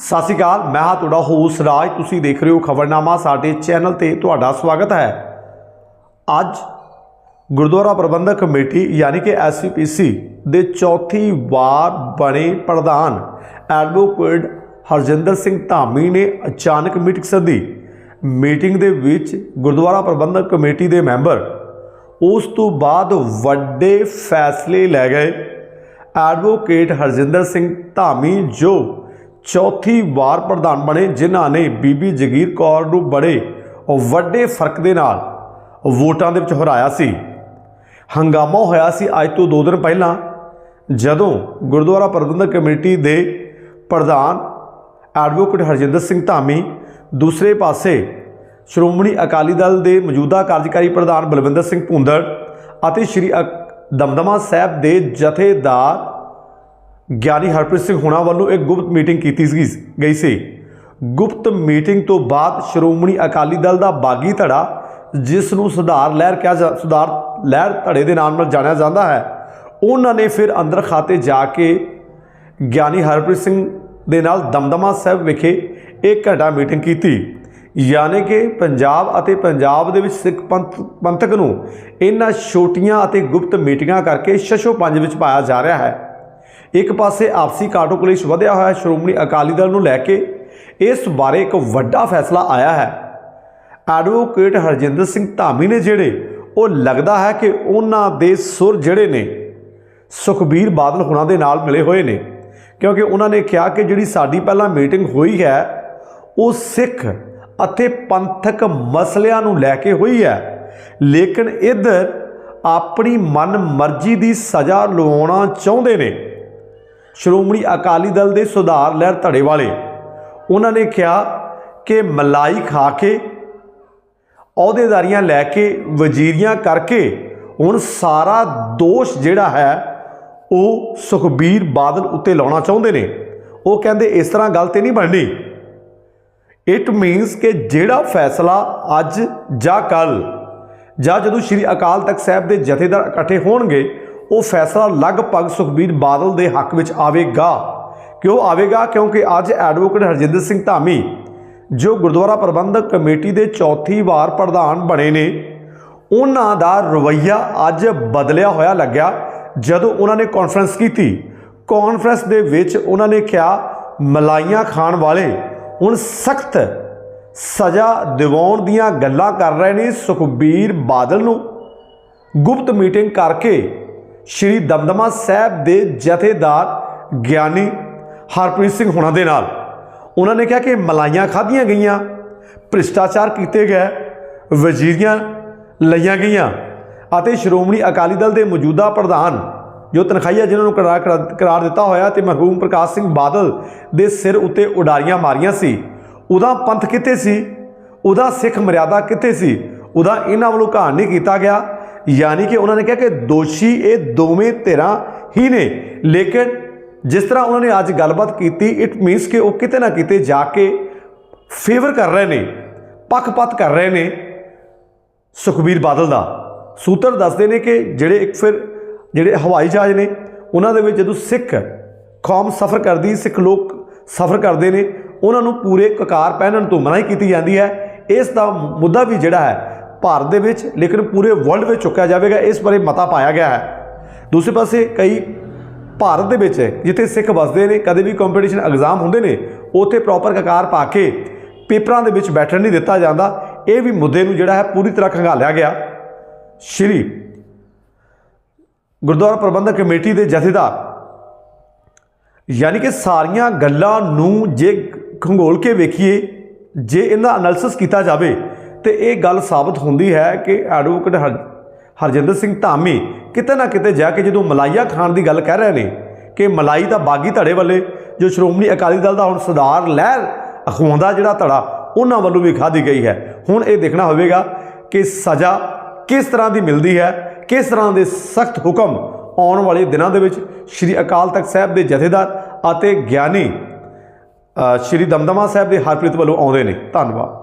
ਸਤਿ ਸ਼੍ਰੀ ਅਕਾਲ, ਮੈਂ ਹਾਂ ਤੁਹਾਡਾ ਹੋਸ ਰਾਜ। ਤੁਸੀਂ ਦੇਖ ਰਹੇ ਹੋ ਖਬਰਨਾਮਾ, ਸਾਡੇ ਚੈਨਲ ਤੇ ਤੁਹਾਡਾ ਸਵਾਗਤ ਹੈ। ਅੱਜ ਗੁਰਦੁਆਰਾ ਪ੍ਰਬੰਧਕ ਕਮੇਟੀ, ਯਾਨੀ ਕਿ ਐਸਪੀਸੀ ਦੇ ਚੌਥੀ ਵਾਰ ਬਣੇ ਪ੍ਰਧਾਨ ਐਡਵੋਕੇਟ ਹਰਜਿੰਦਰ ਸਿੰਘ ਧਾਮੀ ਨੇ ਅਚਾਨਕ ਮੀਟਿੰਗ ਸੱਦੀ। ਮੀਟਿੰਗ ਦੇ ਵਿੱਚ ਗੁਰਦੁਆਰਾ ਪ੍ਰਬੰਧਕ ਕਮੇਟੀ ਦੇ ਮੈਂਬਰ ਉਸ ਤੋਂ ਬਾਅਦ ਵੱਡੇ ਫੈਸਲੇ ਲੈ ਗਏ। ਐਡਵੋਕੇਟ ਹਰਜਿੰਦਰ ਸਿੰਘ ਧਾਮੀ, ਜੋ ਚੌਥੀ ਵਾਰ ਪ੍ਰਧਾਨ ਬਣੇ, ਜਿਨ੍ਹਾਂ ਨੇ ਬੀਬੀ ਜਗੀਰ ਕੌਰ ਨੂੰ ਬੜੇ ਵੱਡੇ ਫ਼ਰਕ ਦੇ ਨਾਲ ਵੋਟਾਂ ਦੇ ਵਿੱਚ ਹਰਾਇਆ ਸੀ। ਹੰਗਾਮਾ ਹੋਇਆ ਸੀ ਅੱਜ ਤੋਂ 2 ਦਿਨ ਪਹਿਲਾਂ, ਜਦੋਂ ਗੁਰਦੁਆਰਾ ਪ੍ਰਬੰਧਕ ਕਮੇਟੀ ਦੇ ਪ੍ਰਧਾਨ ਐਡਵੋਕੇਟ ਹਰਜਿੰਦਰ ਸਿੰਘ ਧਾਮੀ ਦੂਸਰੇ ਪਾਸੇ ਸ਼੍ਰੋਮਣੀ ਅਕਾਲੀ ਦਲ ਦੇ ਮੌਜੂਦਾ ਕਾਰਜਕਾਰੀ ਪ੍ਰਧਾਨ ਬਲਵਿੰਦਰ ਸਿੰਘ ਭੁੰਦੜ ਅਤੇ ਸ਼੍ਰੀ ਅਕ- ਦਮਦਮਾ ਸਾਹਿਬ ਦੇ ਜਥੇਦਾਰ ਗਿਆਨੀ ਹਰਪ੍ਰੀਤ ਸਿੰਘ ਹੁਣਾ ਵੱਲੋਂ ਇੱਕ ਗੁਪਤ ਮੀਟਿੰਗ ਕੀਤੀ ਸੀ, ਗਈ ਸੀ। ਗੁਪਤ ਮੀਟਿੰਗ ਤੋਂ ਬਾਅਦ ਸ਼੍ਰੋਮਣੀ ਅਕਾਲੀ ਦਲ ਦਾ ਬਾਗੀ ਧੜਾ, ਜਿਸ ਨੂੰ ਸੁਧਾਰ ਲਹਿਰ ਕਿਹਾ ਜਾ- ਸੁਧਾਰ ਲਹਿਰ ਧੜੇ ਦੇ ਨਾਮ ਨਾਲ ਜਾਣਿਆ ਜਾਂਦਾ ਹੈ, ਉਹਨਾਂ ਨੇ ਫਿਰ ਅੰਦਰ ਖਾਤੇ ਜਾ ਕੇ ਗਿਆਨੀ ਹਰਪ੍ਰੀਤ ਸਿੰਘ ਦੇ ਨਾਲ ਦਮਦਮਾ ਸਾਹਿਬ ਵਿਖੇ ਇੱਕ ਘੰਟਾ ਮੀਟਿੰਗ ਕੀਤੀ। ਯਾਨੀ ਕਿ ਪੰਜਾਬ ਅਤੇ ਪੰਜਾਬ ਦੇ ਵਿੱਚ ਸਿੱਖ ਪੰਥ, ਪੰਥਕ ਨੂੰ ਇਹਨਾਂ ਛੋਟੀਆਂ ਅਤੇ ਗੁਪਤ ਮੀਟਿੰਗਾਂ ਕਰਕੇ ਸ਼ਸ਼ੋ ਪੰਜ ਵਿੱਚ ਪਾਇਆ ਜਾ ਰਿਹਾ ਹੈ। ਇੱਕ ਪਾਸੇ ਆਪਸੀ ਕਾਟੋ ਕਲੇਸ਼ ਵਧਿਆ ਹੋਇਆ ਸ਼੍ਰੋਮਣੀ ਅਕਾਲੀ ਦਲ ਨੂੰ ਲੈ ਕੇ ਇਸ ਬਾਰੇ ਇੱਕ ਵੱਡਾ ਫੈਸਲਾ ਆਇਆ ਹੈ। ਐਡਵੋਕੇਟ ਹਰਜਿੰਦਰ ਸਿੰਘ ਧਾਮੀ ਨੇ ਜਿਹੜੇ ਉਹ ਲੱਗਦਾ ਹੈ ਕਿ ਉਹਨਾਂ ਦੇ ਸੁਰ ਜਿਹੜੇ ਨੇ ਸੁਖਬੀਰ ਬਾਦਲ ਹੁਣਾਂ ਦੇ ਨਾਲ ਮਿਲੇ ਹੋਏ ਨੇ, ਕਿਉਂਕਿ ਉਹਨਾਂ ਨੇ ਕਿਹਾ ਕਿ ਜਿਹੜੀ ਸਾਡੀ ਪਹਿਲਾਂ ਮੀਟਿੰਗ ਹੋਈ ਹੈ, ਉਹ ਸਿੱਖ ਅਤੇ ਪੰਥਕ ਮਸਲਿਆਂ ਨੂੰ ਲੈ ਕੇ ਹੋਈ ਹੈ। ਲੇਕਿਨ ਇੱਧਰ ਆਪਣੀ ਮਨ ਮਰਜ਼ੀ ਦੀ ਸਜ਼ਾ ਲਵਾਉਣਾ ਚਾਹੁੰਦੇ ਨੇ। ਸ਼੍ਰੋਮਣੀ ਅਕਾਲੀ ਦਲ ਦੇ ਸੁਧਾਰ ਲਹਿਰ ਧੜੇ ਵਾਲੇ। ਉਹਨਾਂ ਨੇ ਕਿਹਾ ਕਿ ਮਲਾਈ ਖਾ ਕੇ, ਅਹੁਦੇਦਾਰੀਆਂ ਲੈ ਕੇ, ਵਜ਼ੀਰੀਆਂ ਕਰਕੇ ਹੁਣ ਸਾਰਾ ਦੋਸ਼ ਜਿਹੜਾ ਹੈ, ਉਹ ਸੁਖਬੀਰ ਬਾਦਲ ਉੱਤੇ ਲਾਉਣਾ ਚਾਹੁੰਦੇ ਨੇ। ਉਹ ਕਹਿੰਦੇ ਇਸ ਤਰ੍ਹਾਂ ਗੱਲ ਤੇ ਨਹੀਂ ਬਣਨੀ। ਇਟ ਮੀਨਸ ਕਿ ਜਿਹੜਾ ਫੈਸਲਾ ਅੱਜ ਜਾਂ ਕੱਲ ਜਾਂ ਜਦੋਂ ਸ੍ਰੀ ਅਕਾਲ ਤਖਤ ਸਾਹਿਬ ਦੇ ਜਥੇਦਾਰ ਇਕੱਠੇ ਹੋਣਗੇ ਉਹ ਫੈਸਲਾ ਲਗਭਗ ਸੁਖਬੀਰ ਬਾਦਲ ਦੇ ਹੱਕ ਵਿੱਚ ਆਵੇਗਾ। ਕਿਉਂ ਆਵੇਗਾ? ਕਿਉਂਕਿ ਅੱਜ ਐਡਵੋਕੇਟ ਹਰਜਿੰਦਰ ਸਿੰਘ ਧਾਮੀ, ਜੋ ਗੁਰਦੁਆਰਾ ਪ੍ਰਬੰਧਕ ਕਮੇਟੀ ਦੇ ਚੌਥੀ ਵਾਰ ਪ੍ਰਧਾਨ ਬਣੇ ਨੇ, ਉਹਨਾਂ ਦਾ ਰਵੱਈਆ ਅੱਜ ਬਦਲਿਆ ਹੋਇਆ ਲੱਗਿਆ। ਜਦੋਂ ਉਹਨਾਂ ਨੇ ਕਾਨਫਰੰਸ ਕੀਤੀ ਕਾਨਫਰੰਸ ਦੇ ਵਿੱਚ ਉਹਨਾਂ ਨੇ ਕਿਹਾ, ਮਲਾਈਆਂ ਖਾਣ ਵਾਲੇ ਹੁਣ ਸਖਤ ਸਜ਼ਾ ਦਿਵਾਉਣ ਦੀਆਂ ਗੱਲਾਂ ਕਰ ਰਹੇ ਨੇ ਸੁਖਬੀਰ ਬਾਦਲ ਨੂੰ। ਗੁਪਤ ਮੀਟਿੰਗ ਕਰਕੇ ਸ਼੍ਰੀ ਦਮਦਮਾ ਸਾਹਿਬ ਦੇ ਜਥੇਦਾਰ ਗਿਆਨੀ ਹਰਪ੍ਰੀਤ ਸਿੰਘ ਹੁਣਾਂ ਦੇ ਨਾਲ। ਉਹਨਾਂ ਨੇ ਕਿਹਾ ਕਿ ਮਲਾਈਆਂ ਖਾਧੀਆਂ ਗਈਆਂ, ਭ੍ਰਿਸ਼ਟਾਚਾਰ ਕੀਤੇ ਗਏ, ਵਜ਼ੀਰੀਆਂ ਲਈਆਂ ਗਈਆਂ ਅਤੇ ਸ਼੍ਰੋਮਣੀ ਅਕਾਲੀ ਦਲ ਦੇ ਮੌਜੂਦਾ ਪ੍ਰਧਾਨ ਜੋ ਤਨਖਾਹੀਆ ਜਿਨ੍ਹਾਂ ਨੂੰ ਕਰਾਰ ਕਰਾਰ ਦਿੱਤਾ ਹੋਇਆ ਤੇ ਮਰਹੂਮ ਪ੍ਰਕਾਸ਼ ਸਿੰਘ ਬਾਦਲ ਦੇ ਸਿਰ ਉੱਤੇ ਉਡਾਰੀਆਂ ਮਾਰੀਆਂ ਸੀ, ਉਹਦਾ ਪੰਥ ਕਿੱਥੇ ਸੀ? ਉਹਦਾ ਸਿੱਖ ਮਰਿਆਦਾ ਕਿੱਥੇ ਸੀ? ਉਹਦਾ ਇਹਨਾਂ ਵੱਲੋਂ ਘਾਣ ਨਹੀਂ ਕੀਤਾ ਗਿਆ। ਯਾਨੀ ਕਿ ਉਹਨਾਂ ਨੇ ਕਿਹਾ ਕਿ ਦੋਸ਼ੀ ਇਹ ਦੋਵੇਂ ਧਿਰਾਂ ਹੀ ਨੇ। ਲੇਕਿਨ ਜਿਸ ਤਰ੍ਹਾਂ ਉਹਨਾਂ ਨੇ ਅੱਜ ਗੱਲਬਾਤ ਕੀਤੀ ਇਟ ਮੀਨਸ ਕਿ ਉਹ ਕਿਤੇ ਨਾ ਕਿਤੇ ਜਾ ਕੇ ਫੇਵਰ ਕਰ ਰਹੇ ਨੇ, ਪੱਖਪਾਤ ਕਰ ਰਹੇ ਨੇ। ਸੁਖਬੀਰ ਬਾਦਲ ਦਾ ਸੂਤਰ ਦੱਸਦੇ ਨੇ ਕਿ ਜਿਹੜੇ ਇੱਕ ਫਿਰ ਜਿਹੜੇ ਹਵਾਈ ਜਹਾਜ਼ ਨੇ, ਉਹਨਾਂ ਦੇ ਵਿੱਚ ਜਦੋਂ ਸਿੱਖ ਕੌਮ ਸਫ਼ਰ ਕਰਦੀ, ਸਿੱਖ ਲੋਕ ਸਫ਼ਰ ਕਰਦੇ ਨੇ, ਉਹਨਾਂ ਨੂੰ ਪੂਰੇ ਕਕਾਰ ਪਹਿਨਣ ਤੋਂ ਮਨਾਹੀ ਕੀਤੀ ਜਾਂਦੀ ਹੈ। ਇਸ ਦਾ ਮੁੱਦਾ ਵੀ ਜਿਹੜਾ ਹੈ ਭਾਰਤ ਦੇ ਵਿੱਚ, ਲੇਕਿਨ ਪੂਰੇ ਵਰਲਡ ਵਿੱਚ ਚੁੱਕਿਆ ਜਾਵੇਗਾ, ਇਸ ਬਾਰੇ ਮਤਾ ਪਾਇਆ ਗਿਆ ਹੈ। ਦੂਸਰੇ ਪਾਸੇ ਕਈ ਭਾਰਤ ਦੇ ਵਿੱਚ, ਜਿੱਥੇ ਸਿੱਖ ਵਸਦੇ ਨੇ, ਕਦੇ ਵੀ ਕੰਪੀਟੀਸ਼ਨ ਐਗਜ਼ਾਮ ਹੁੰਦੇ ਨੇ, ਉੱਥੇ ਪ੍ਰੋਪਰ ਕਕਾਰ ਪਾ ਕੇ ਪੇਪਰਾਂ ਦੇ ਵਿੱਚ ਬੈਠਣ ਨਹੀਂ ਦਿੱਤਾ ਜਾਂਦਾ। ਇਹ ਵੀ ਮੁੱਦੇ ਨੂੰ ਜਿਹੜਾ ਹੈ ਪੂਰੀ ਤਰ੍ਹਾਂ ਖੰਗਾਲਿਆ ਗਿਆ। ਸ਼੍ਰੀ ਗੁਰਦੁਆਰਾ ਪ੍ਰਬੰਧਕ ਕਮੇਟੀ ਦੇ ਜਥੇਦਾਰ, ਯਾਨੀ ਕਿ ਸਾਰੀਆਂ ਗੱਲਾਂ ਨੂੰ ਜੇ ਖੰਗੋਲ ਕੇ ਵੇਖੀਏ, ਜੇ ਇਹਦਾ ਐਨਾਲਿਸਿਸ ਕੀਤਾ ਜਾਵੇ ਤੇ ਇਹ ਗੱਲ ਸਾਬਤ ਹੁੰਦੀ ਹੈ ਕਿ ਐਡਵੋਕੇਟ ਹਰ ਹਰਜਿੰਦਰ ਸਿੰਘ ਧਾਮੀ ਕਿਤੇ ਨਾ ਕਿਤੇ ਜਾ ਕੇ ਜਦੋਂ ਮਲਾਈਆ ਖਾਣ ਦੀ ਗੱਲ ਕਹਿ ਰਹੇ ਨੇ ਕਿ ਮਲਾਈ ਦਾ ਬਾਗੀ ਧੜੇ ਵੱਲੇ, ਜੋ ਸ਼੍ਰੋਮਣੀ ਅਕਾਲੀ ਦਲ ਦਾ ਹੁਣ ਸੁਧਾਰ ਲਹਿਰ ਅਖਵਾਉਂਦਾ ਜਿਹੜਾ ਧੜਾ, ਉਹਨਾਂ ਵੱਲੋਂ ਵੀ ਖਾਧੀ ਗਈ ਹੈ। ਹੁਣ ਇਹ ਦੇਖਣਾ ਹੋਵੇਗਾ ਕਿ ਸਜ਼ਾ ਕਿਸ ਤਰ੍ਹਾਂ ਦੀ ਮਿਲਦੀ ਹੈ, ਕਿਸ ਤਰ੍ਹਾਂ ਦੇ ਸਖਤ ਹੁਕਮ ਆਉਣ ਵਾਲੇ ਦਿਨਾਂ ਦੇ ਵਿੱਚ ਸ੍ਰੀ ਅਕਾਲ ਤਖਤ ਸਾਹਿਬ ਦੇ ਜਥੇਦਾਰ ਅਤੇ ਗਿਆਨੀ ਸ੍ਰੀ ਦਮਦਮਾ ਸਾਹਿਬ ਦੇ ਹਰਪ੍ਰੀਤ ਵੱਲੋਂ ਆਉਂਦੇ ਨੇ। ਧੰਨਵਾਦ।